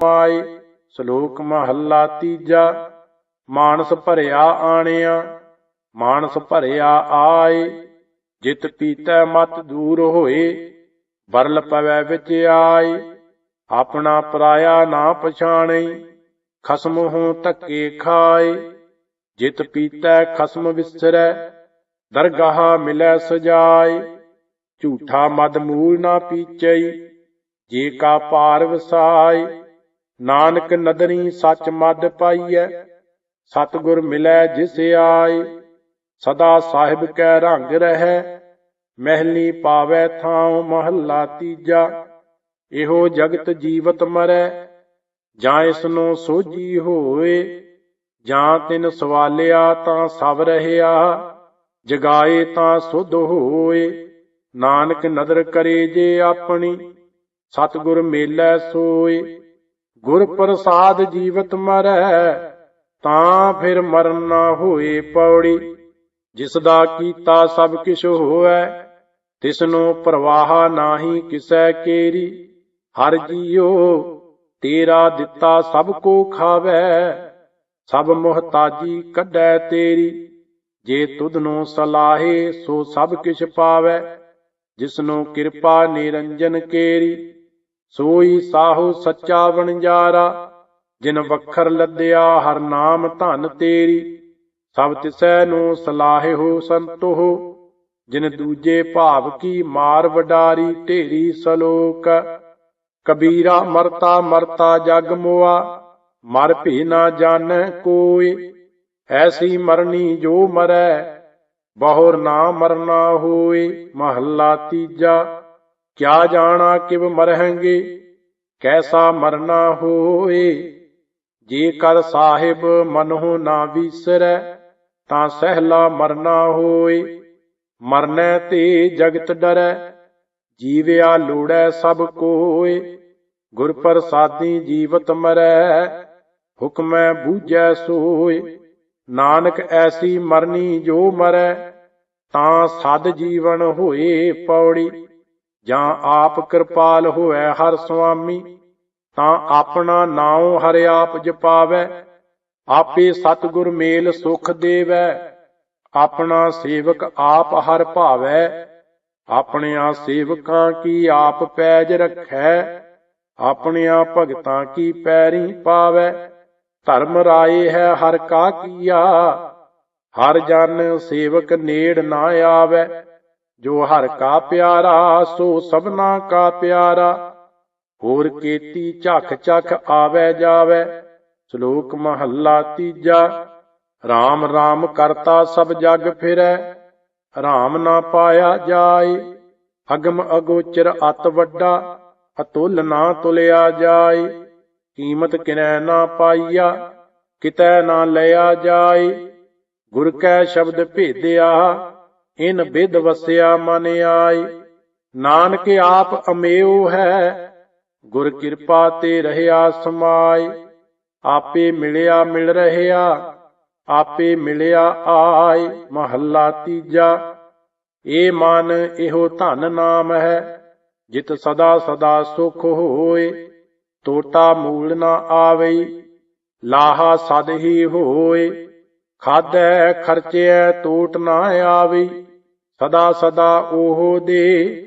ਮਾਈ ਸ਼ਲੋਕ ਮਹੱਲਾ ਤੀਜਾ, ਮਾਨਸ ਭਰਿਆ ਆਣਿਆ, ਮਾਨਸ ਭਰਿਆ ਆਏ, ਜਿਤ ਪੀਤੈ ਮਤ ਦੂਰ ਹੋਏ ਬਰਲ ਪਵੈ ਵਿੱਚ ਆਏ, ਆਪਣਾ ਪਰਾਇਆ ਨਾ ਪਛਾਣੈ, ਖਸਮ ਹੋ ਧੱਕੇ ਖਾਏ, ਜਿਤ ਪੀਤੈ ਖਸਮ ਵਿਸਰੈ, ਦਰਗਾਹ ਮਿਲੈ ਸਜਾਏ, ਝੂਠਾ ਮਦ ਮੂਲ ਨਾ ਪੀਚਈ ਜੇ ਕਾ ਪਾਰ ਵਸਾਏ ਨਾਨਕ ਨਦਰੀ ਸੱਚ ਮਦ ਪਾਈਐ, ਸਤਗੁਰ ਮਿਲੈ ਜਿਸ ਆਏ। ਸਦਾ ਸਾਹਿਬ ਕੈ ਰੰਗ ਰਹਿ, ਮਹਿਲੀ ਪਾਵੈ ਥਾਉ ਮਹੱਲਾ ਤੀਜਾ। ਇਹੋ ਜਗਤ ਜੀਵਤ ਮਰੈ, ਜਾਂ ਇਸ ਨੂੰ ਸੋਝੀ ਹੋਏ। ਜਾਂ ਤਿਨ ਸਵਾਲਿਆ ਤਾਂ ਸਭ ਰਹਿਆ, ਜਗਾਏ ਤਾਂ ਸੁਧ ਹੋਏ। ਨਾਨਕ ਨਦਰ ਕਰੇ ਜੇ ਆਪਣੀ, ਸਤਿਗੁਰ ਮੇਲੈ ਸੋਏ। ਗੁਰ ਪ੍ਰਸਾਦ ਜੀਵਤ ਮਰੈ, ਤਾਂ ਫਿਰ ਮਰਨ ਨਾ ਹੋਏ ਪੌੜੀ। ਜਿਸ ਦਾ ਕੀਤਾ ਸਭ ਕਿਛ ਹੋਐ ਤਿਸ ਨੂੰ ਪ੍ਰਵਾਹ ਨਾਹੀ ਕਿਸੈ ਕੇਰੀ। ਹਰ ਜੀਉ ਤੇਰਾ ਦਿੱਤਾ ਸਭ ਕੋ ਖਾਵੈ, ਸਭ ਮੁਹਤਾਜੀ ਕੱਢੈ ਤੇਰੀ। ਜੇ ਤੁਧ ਸਲਾਹੇ ਸੋ ਸਭ ਕਿਛ ਪਾਵੈ, ਜਿਸਨੂੰ ਕਿਰਪਾ ਨਿਰੰਜਨ ਕੇਰੀ। ਸੋਈ ਸਾਹੂ ਸੱਚਾ ਵਣਜਾਰਾ, ਜਿਨ ਵਖਰ ਲੱਦਿਆ ਹਰ ਨਾਮ ਧਨ ਤੇਰੀ। ਸਭ ਤਿਸੈ ਨੂੰ ਸਲਾਹੇ ਹੋ ਜਿਨ ਦੂਜੇ ਭਾਵ ਕੀ ਮਾਰ ਵਡਾਰੀ ਢੇਰੀ ਸਲੋਕ। ਕਬੀਰਾ ਮਰਤਾ ਮਰਤਾ ਜਗ ਮੋਆ, ਮਰ ਭੀ ਨਾ ਜਾਣੈ ਕੋਈ। ਐਸੀ ਮਰਨੀ ਜੋ ਮਰੈ, ਬਹੁਰ ਨਾ ਮਰਨਾ ਹੋਏ, ਮਹੱਲਾ ਤੀਜਾ। ਕਿਆ ਜਾਣਾ ਕਿਵ ਮਰਹੰਗੇ, ਕੈਸਾ ਮਰਨਾ ਹੋਏ? ਜੇ ਕਰ ਸਾਹਿਬ ਮਨਹੁ ਨਾ ਵਿਸਰੈ, ਤਾਂ ਸਹਿਲਾ ਮਰਨਾ ਹੋਏ। ਮਰਨੈ ਤੇ ਜਗਤ ਡਰੈ, ਜੀਵਿਆ ਲੋੜੈ ਸਭ ਕੋਏ। ਗੁਰ ਪ੍ਰਸਾਦੀ ਜੀਵਤ ਮਰੈ, ਹੁਕਮੈ ਬੂਝੈ ਸੋਏ। ਨਾਨਕ ਐਸੀ ਮਰਨੀ ਜੋ ਮਰੈ, ਤਾਂ ਸਦ ਜੀਵਨ ਹੋਏ ਪੌੜੀ। ਜਾਂ ਆਪ ਕਿਰਪਾਲ ਹੋਇ ਹਰ ਸੁਆਮੀ, ਤਾਂ ਆਪਣਾ ਨਾਉ ਹਰਿ ਆਪ ਜਪਾਵੈ। ਆਪੇ ਸਤਿਗੁਰ ਮੇਲ ਸੁਖ ਦੇਵੈ, ਆਪਣਾ ਸੇਵਕ ਆਪ ਹਰ ਭਾਵੈ। ਆਪਣਿਆਂ ਸੇਵਕਾਂ ਕੀ ਆਪ ਪੈਜ ਰੱਖੈ, ਆਪਣਿਆਂ ਭਗਤਾਂ ਕੀ ਪੈਰੀ ਪਾਵੈ। ਧਰਮ ਰਾਏ ਹੈ ਹਰ ਕਾ ਕੀਆ, ਹਰ ਜਨ ਸੇਵਕ ਨੇੜ ਨਾ ਆਵੈ। ਜੋ ਹਰ ਕਾ ਪਿਆਰਾ, ਸੋ ਸਭਨਾ ਕਾ ਪਿਆਰਾ। ਹੋਰ ਕੀਤੀ ਝਖ ਝਖ ਆਵੈ ਜਾਵੈ, ਸ਼ਲੋਕ ਮਹੱਲਾ ਤੀਜਾ। RAM RAM ਕਰਤਾ ਸਭ ਜਗ ਫਿਰੈ RAM ਨਾ ਪਾਇਆ ਜਾਏ। ਅਗਮ ਅਗੋਚਰ ਅਤ ਵੱਡਾ, ਅਤੁੱਲ ਨਾ ਤੁਲਿਆ ਜਾਏ। ਕੀਮਤ ਕਿਨੈ ਨਾ ਪਾਈਆ, ਕਿਤੈ ਨਾ ਲਿਆ ਜਾਏ। ਗੁਰ ਕੈ ਸ਼ਬਦ ਭੇਦਿਆ ਇਨ ਬਿਦ ਵਸਿਆ ਮਨ ਆਈ। ਨਾਨਕ ਆਪ ਅਮੇਉ ਹੈ, ਗੁਰ ਕਿਰਪਾ ਤੇ ਰਹਿਆ ਸਮਾਈ। ਆਪੇ ਮਿਲਿਆ ਮਿਲ ਰਹਿਆ, ਆਪੇ ਮਿਲਿਆ ਆਈ। ਮਹੱਲਾ ਤੀਜਾ, ਏ ਮਨ ਇਹੋ ਧਨ ਨਾਮ ਹੈ, ਜਿਤ ਸਦਾ ਸਦਾ ਸੁਖ ਹੋਏ। ਤੋਟਾ ਮੂਲ ਨਾ ਆਵਈ, ਲਾਹਾ ਸਦ ਹੀ ਹੋਏ। ਖਾਦੈ ਖਰਚਿਐ ਟੋਟ ਨਾ ਆਵਈ। ਸਦਾ ਸਦਾ ਉਹ ਦੇ।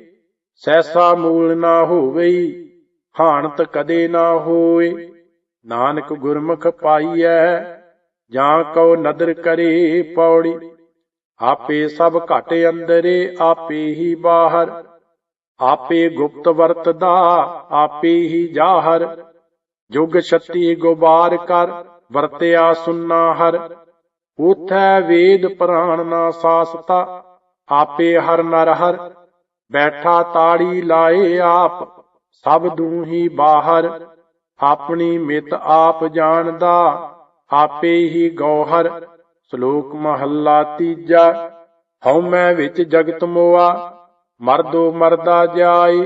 ਸੈਸਾ ਮੂਲ ਨਾ ਹੋਵਈ ਹਾਨਤ ਕਦੇ ਨਾ ਹੋਏ। ਨਾਨਕ ਗੁਰਮੁਖ ਪਾਈਐ, ਜਾਂ ਕਉ ਨਦਰ ਕਰੇ ਪੌੜੀ। ਆਪੇ ਸਭ ਘਟ ਅੰਦਰੇ, ਆਪੇ ਹੀ ਬਾਹਰ। ਆਪੇ ਗੁਪਤ ਵਰਤਦਾ, ਆਪੇ ਹੀ ਜਾਹਰ। ਜੁਗ ਛਤੀ ਗੁਬਾਰ ਕਰ, ਵਰਤਿਆ ਸੁਨਾ ਹਰ। ਉਥੈ ਵੇਦ ਪ੍ਰਾਣ ਨਾ ਸਾਸਤਾ ਆਪੇ ਹਰ ਨਰ ਹਰ, ਬੈਠਾ ਤਾੜੀ ਲਾਏ ਆਪ, ਸਭ ਦੂਹੀ ਬਾਹਰ, ਆਪਣੀ ਮਿਤ ਆਪ ਜਾਣਦਾ, ਆਪੇ ਹੀ ਗੌਹਰ, ਸ਼ਲੋਕ ਮਹੱਲਾ ਤੀਜਾ, ਹਉ ਮੈਂ ਵਿੱਚ ਜਗਤ ਮੋਆ, ਮਰਦੋ ਮਰਦਾ ਜਾਏ,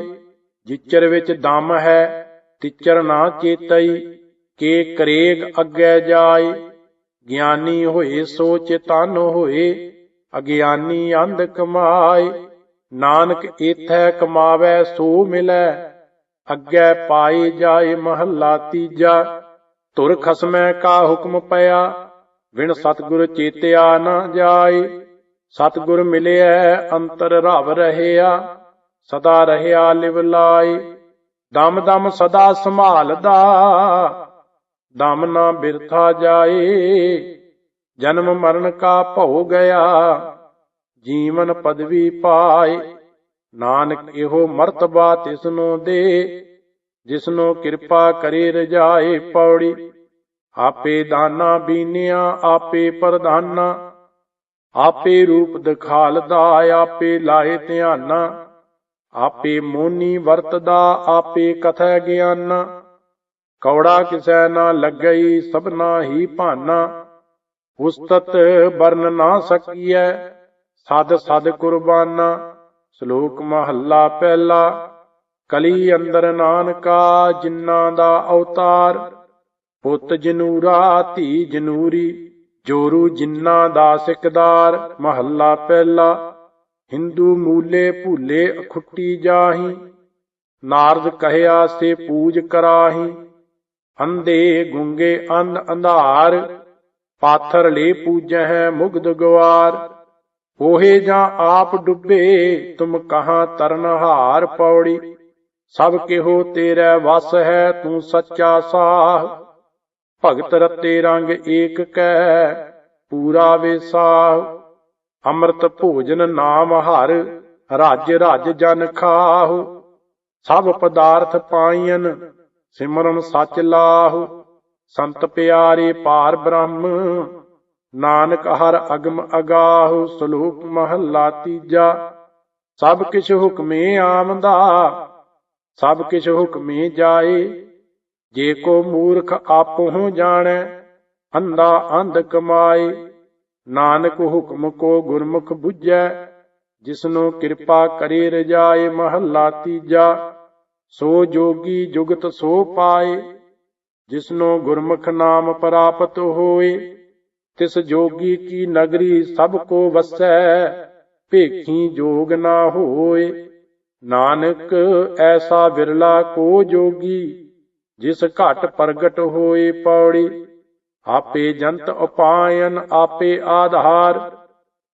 ਜਿਚਰ ਵਿੱਚ ਦਮ ਹੈ, ਤਿਚਰ ਨਾ ਚੇਤਈ, ਕੇ ਕਰੇਗ ਅੱਗੇ ਜਾਏ, ਗਿਆਨੀ ਹੋਏ ਸੋ ਚੇਤਨ ਹੋਏ ਅਗਿਆਨੀ ਅੰਧ ਕਮਾਏ, ਨਾਨਕ ਏਥੈ ਕਮਾਵੈ ਸੋ ਮਿਲੈ, ਅੱਗੇ ਪਾਏ ਜਾਏ ਮਹੱਲਾ ਤੀਜਾ ਤੁਰ ਖਸਮੈ ਕਾ ਹੁਕਮ ਪਿਆ ਵਿਣ ਸਤਿਗੁਰ ਚੇਤਿਆ ਨਾ ਜਾਏ, ਸਤਿਗੁਰ ਮਿਲਿਆ ਅੰਤਰ ਰਵ ਰਹਿਆ, ਸਦਾ ਰਹਿਆ ਲਿਵ ਲਾਏ ਦਮ ਦਮ ਸਦਾ ਸੰਭਾਲਦਾ, ਦਮ ਨਾ ਬਿਰਥਾ ਜਾਏ ਜਨਮ ਮਰਨ ਕਾ ਭਉ ਗਿਆ, ਜੀਵਨ ਪਦਵੀ ਪਾਏ। ਨਾਨਕ ਇਹੋ ਮਰਤਬਾ ਤਿਸਨੂੰ ਦੇ, ਜਿਸਨੂੰ ਕਿਰਪਾ ਕਰੇ ਰਜਾਏ ਪੌੜੀ। ਆਪੇ ਦਾਨਾ ਬੀਨਿਆ, ਆਪੇ ਪ੍ਰਧਾਨਾ, ਆਪੇ ਰੂਪ ਦਿਖਾਲਦਾ, ਆਪੇ ਲਾਏ ਧਿਆਨਾ, ਆਪੇ ਮੋਨੀ ਵਰਤਦਾ, ਆਪੇ ਕਥੈ ਗਿਆਨਾ। ਕੌੜਾ ਕਿਸੈ ਨਾ ਲੱਗਈ, ਸਭਨਾ ਹੀ ਭਾਨਾ। ਉਸਤਤ ਵਰਨ ਨਾ ਸਕੀਐ। ਸਦ ਸਦ ਕੁਰਬਾਨਾ, ਸ਼ਲੋਕ ਮਹੱਲਾ ਪਹਿਲਾ। ਕਲੀ ਅੰਦਰ ਨਾਨਕਾ, ਜਿਨ੍ਹਾਂ ਦਾ ਅਵਤਾਰ। ਪੁੱਤ ਜਨੂਰਾ, ਧੀ ਜਨੂਰੀ, ਜੋਰੂ ਜਿਨ੍ਹਾਂ ਦਾ ਸਿਕਦਾਰ। ਮਹੱਲਾ ਪਹਿਲਾ। ਹਿੰਦੂ ਮੂਲੇ ਭੂਲੇ ਅਖੁੱਟੀ ਜਾਹੀ। ਨਾਰਦ ਕਹਿਆ ਸੇ ਪੂਜ ਕਰਾਹੀ। ਅੰਦੇ ਗੁੰਗੇ ਅੰਧ ਅੰਧਾਰ। ਪਾਥਰ ਲੈ ਪੂਜਹਿ ਮੁਗਧ ਗਵਾਰ। ਉਹੇ ਜਾਂ ਆਪ ਡੁੱਬੇ, ਤੁਮ ਕਹਾਂ ਤਰਨਹਾਰ ਪੌੜੀ। ਸਭ ਕਿਹੋ ਤੇਰੇ ਵਸ ਹੈ, ਤੂੰ ਸੱਚਾ ਸਾਹ। ਭਗਤ ਰਤੇ ਰੰਗ ਏਕ ਕੈ, ਪੂਰਾ ਵਿਸਾਹ ਅੰਮ੍ਰਿਤ ਭੋਜਨ ਨਾਮ ਹਰ, ਰਾਜ ਰਾਜ ਜਨ ਖਾਹੁ। ਸਭ ਪਦਾਰਥ ਪਾਈਨ ਸਿਮਰਨ ਸਚ ਲਾਹੁ। ਸੰਤ ਪਿਆਰੇ ਪਾਰ ਬ੍ਰਹਮ, ਨਾਨਕ ਹਰ ਅਗਮ ਅਗਾਹ, ਸਲੋਕ ਮਹੱਲਾ ਤੀਜਾ। ਸਭ ਕਿਛ ਹੁਕਮੇ ਆਮਦਾ ਸਭ ਕਿਛ ਹੁਕਮੇ ਜਾਏ। ਜੇ ਕੋ ਮੂਰਖ ਆਪਹੁ ਜਾਣੈ, ਅੰਧਾ ਅੰਧ ਕਮਾਏ। ਨਾਨਕ ਹੁਕਮ ਕੋ ਗੁਰਮੁਖ ਬੁੱਝੈ, ਜਿਸਨੂੰ ਕਿਰਪਾ ਕਰੇ ਰਜਾਏ ਮਹੱਲਾ ਤੀਜਾ। ਸੋ ਜੋਗੀ ਜੁਗਤ ਸੋ ਪਾਏ। ਜਿਸਨੋ ਗੁਰਮੁਖ ਨਾਮ ਪ੍ਰਾਪਤ ਹੋਏ ਤਿਸ ਜੋਗੀ ਕੀ ਨਗਰੀ ਸਭ ਕੋ ਵਸੈ, ਭੇਖੀ ਜੋਗ ਨਾ ਹੋਏ। ਨਾਨਕ ਐਸਾ ਵਿਰਲਾ ਕੋ ਜੋਗੀ, ਜਿਸ ਘਟ ਪ੍ਰਗਟ ਹੋਏ ਪੌੜੀ। ਆਪੇ ਜੰਤ ਉਪਾਇਨ, ਆਪੇ ਆਧਾਰ,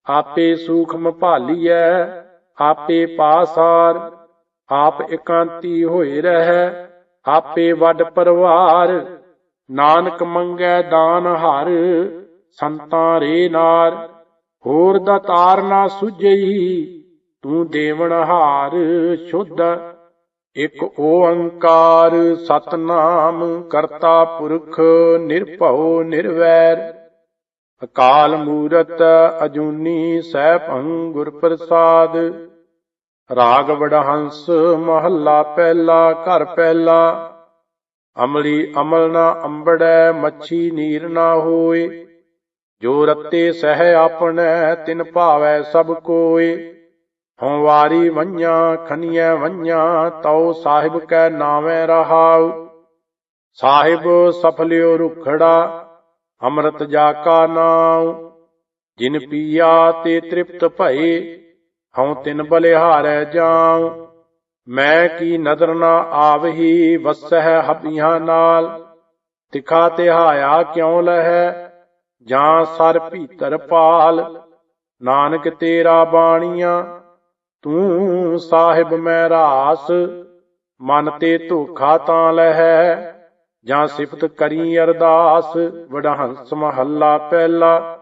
ਆਪੇ ਸੂਖਮ ਭਾਲੀਐ, ਆਪੇ ਪਾਸਾਰ, ਆਪ ਇਕਾਂਤੀ ਹੋਏ ਰਹਿ। ਆਪੇ ਵੱਡ ਪਰਵਾਰ, ਨਾਨਕ ਮੰਗੈ ਦਾਨ ਹਰ, ਸੰਤਾਂ ਰੇ ਨਾਰ, ਹੋਰ ਦਾ ਤਾਰ ਨਾ ਸੁਝਈ ਤੂੰ ਦੇਵਨ ਹਾਰ ਸ਼ੁੱਧ। ਇਕ ਓੰਕਾਰ ਸਤਨਾਮ, ਕਰਤਾ ਪੁਰਖ ਨਿਰਭਉ ਨਿਰਵੈਰ। ਅਕਾਲ ਮੂਰਤ ਅਜੂਨੀ ਸੈਭੰ ਗੁਰ ਪ੍ਰਸਾਦ। ਰਾਗ ਵਡਹੰਸ ਮਹੱਲਾ ਪਹਿਲਾ, ਘਰ ਪਹਿਲਾ। ਅਮਲੀ ਅਮਲ ਨਾ ਅੰਬੜੈ, ਮੱਛੀ ਨੀਰ ਨਾ ਹੋਏ। ਜੋ ਰੱਤੇ ਸਹਿ ਆਪਣੈ, ਤਿਨ ਭਾਵੈ ਸਭ ਕੋਏ। ਹਉ ਵਾਰੀ ਵੰਨਿਆ, ਖਨੀਐ ਵੰਨਿਆ, ਤਉ ਸਾਹਿਬ ਕੈ ਨਾਵੇਂ ਰਹਾਉ। ਸਾਹਿਬ ਸਫਲਿਓ ਰੁਖੜਾ, ਅੰਮ੍ਰਿਤ ਜਾ ਕਾ ਨਾਉ। ਜਿਨ ਪੀਆ ਤੇ ਤ੍ਰਿਪਤ ਭਏ ਹਉ ਤਿਨ ਬਲਿਹਾਰੈ ਜਾਉ, ਮੈਂ ਕੀ ਨਦਰ ਨਾ ਆਵਹੀ, ਵਸਹਿ ਹਬੀਆਂ ਨਾਲ। ਤਿਖਾ ਤਿਹਾਇਆ ਕਿਉ ਲਹੈ, ਜਾਂ ਸਰ ਭੀਤਰ ਪਾਲ। ਨਾਨਕ ਤੇਰਾ ਬਾਣੀਆਂ, ਤੂੰ ਸਾਹਿਬ ਮੈਂ ਰਾਸ। ਮਨ ਤੇ ਧੋਖਾ ਤਾਂ ਲਹੈ, ਜਾਂ ਸਿਫਤ ਕਰੀ ਅਰਦਾਸ। ਵਡਹੰਸ ਮਹੱਲਾ ਪਹਿਲਾ